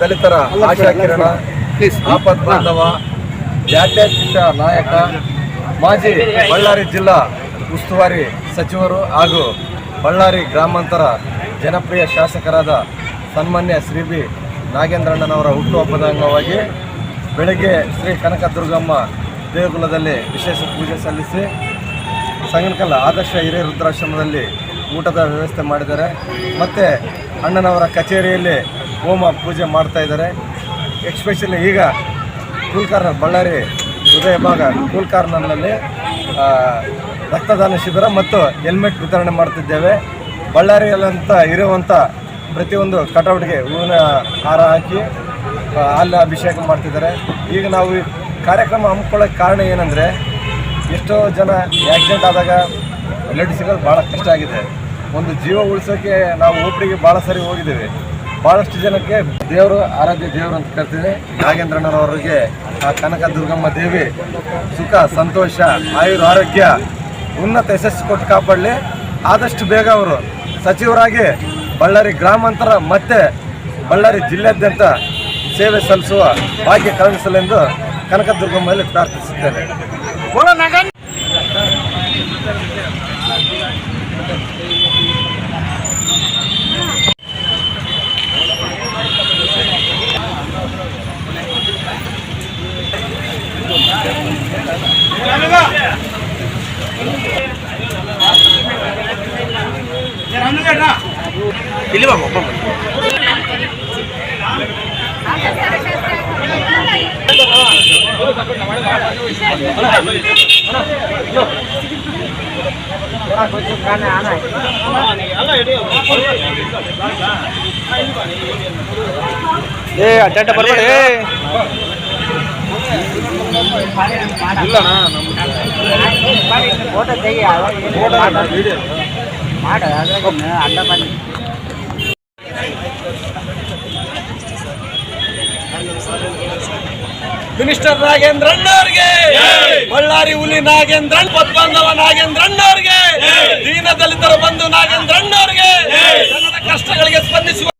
ದಲಿತರ ಆಶಾ ಕಿರಣ ಆಪತ್ ಬಾಂಧವ ಜಾತ್ಯತೀತ ನಾಯಕ ಮಾಜಿ ಬಳ್ಳಾರಿ ಜಿಲ್ಲಾ ಉಸ್ತುವಾರಿ ಸಚಿವರು ಹಾಗೂ ಬಳ್ಳಾರಿ ಗ್ರಾಮಾಂತರ ಜನಪ್ರಿಯ ಶಾಸಕರಾದ ಸನ್ಮಾನ್ಯ ಶ್ರೀ ಬಿ ನಾಗೇಂದ್ರಣ್ಣನವರ ಹುಟ್ಟುಹಬ್ಬದ ಅಂಗವಾಗಿ ಬೆಳಗ್ಗೆ ಶ್ರೀ ಕನಕದುರ್ಗಮ್ಮ ದೇಗುಲದಲ್ಲಿ ವಿಶೇಷ ಪೂಜೆ ಸಲ್ಲಿಸಿ ಸಂಗನಕಲ್ಲ ಆದರ್ಶ ಹಿರಿಯ ವೃದ್ಧಾಶ್ರಮದಲ್ಲಿ ಊಟದ ವ್ಯವಸ್ಥೆ ಮಾಡಿದ್ದಾರೆ. ಮತ್ತು ಅಣ್ಣನವರ ಕಚೇರಿಯಲ್ಲಿ ಹೋಮ ಪೂಜೆ ಮಾಡ್ತಾ ಇದ್ದಾರೆ. ಎಕ್ಸ್ಪೆಷಲಿ ಈಗ ಕೂಲ್ಕಾರ್ನರ್ ಬಳ್ಳಾರಿ ಹೃದಯ ಭಾಗ ಕೂಲ್ಕಾರ್ನರ್ನಲ್ಲಿ ರಕ್ತದಾನ ಶಿಬಿರ ಮತ್ತು ಹೆಲ್ಮೆಟ್ ವಿತರಣೆ ಮಾಡ್ತಿದ್ದೇವೆ. ಬಳ್ಳಾರಿಯಲ್ಲಂತ ಇರುವಂಥ ಪ್ರತಿಯೊಂದು ಕಟೌಟ್ಗೆ ಹೂವಿನ ಹಾರ ಹಾಕಿ ಅಲ್ಲಿ ಅಭಿಷೇಕ ಮಾಡ್ತಿದ್ದಾರೆ. ಈಗ ನಾವು ಈ ಕಾರ್ಯಕ್ರಮ ಹಮ್ಮಿಕೊಳ್ಳೋಕ್ಕೆ ಕಾರಣ ಏನಂದರೆ, ಎಷ್ಟೋ ಜನ ಆಕ್ಸಿಡೆಂಟ್ ಆದಾಗ ಬ್ಲಡ್ ಸಿಗೋದು ಭಾಳ ಕಷ್ಟ ಆಗಿದೆ. ಒಂದು ಜೀವ ಉಳಿಸೋಕ್ಕೆ ನಾವು ಒಬ್ಬರಿಗೆ ಭಾಳ ಸರಿ ಹೋಗಿದ್ದೀವಿ. ಭಾಳಷ್ಟು ಜನಕ್ಕೆ ದೇವರು ಆರಾಧ್ಯ ದೇವರು ಅಂತ ಕರಿತೀವಿ ನಾಗೇಂದ್ರಣ್ಣನವರಿಗೆ ಆ ಕನಕ ದುರ್ಗಮ್ಮ ದೇವಿ ಸುಖ, ಸಂತೋಷ, ಆಯುರ್ ಆರೋಗ್ಯ, ಉನ್ನತ ಯಶಸ್ಸು ಕೊಟ್ಟು ಕಾಪಾಡಲಿ. ಆದಷ್ಟು ಬೇಗ ಅವರು ಸಚಿವರಾಗಿ ಬಳ್ಳಾರಿ ಗ್ರಾಮಾಂತರ ಮತ್ತೆ ಬಳ್ಳಾರಿ ಜಿಲ್ಲೆಯಾದ್ಯಂತ ಸೇವೆ ಸಲ್ಲಿಸುವ ಭಾಗ್ಯ ಕರುಣಿಸಲೆಂದು ಕನಕದುರ್ಗಮ್ಮಲ್ಲಿ ಪ್ರಾರ್ಥಿಸುತ್ತೇನೆ. தெளிவாக ஒப்பம் ஏ அட்டாட்ட பரவாயில்ல இல்லண்ணா போட்டோ செய்ய போட்டோ மாட்டை அந்த பண்ணி ಮಿನಿಸ್ಟರ್ ನಾಗೇಂದ್ರಣ್ಣವ್ರಿಗೆ. ಬಳ್ಳಾರಿ ಹುಲಿ ನಾಗೇಂದ್ರಣ್ಣ ಪದ್ಬಾಂಧವ ನಾಗೇಂದ್ರಣ್ಣವ್ರಿಗೆ.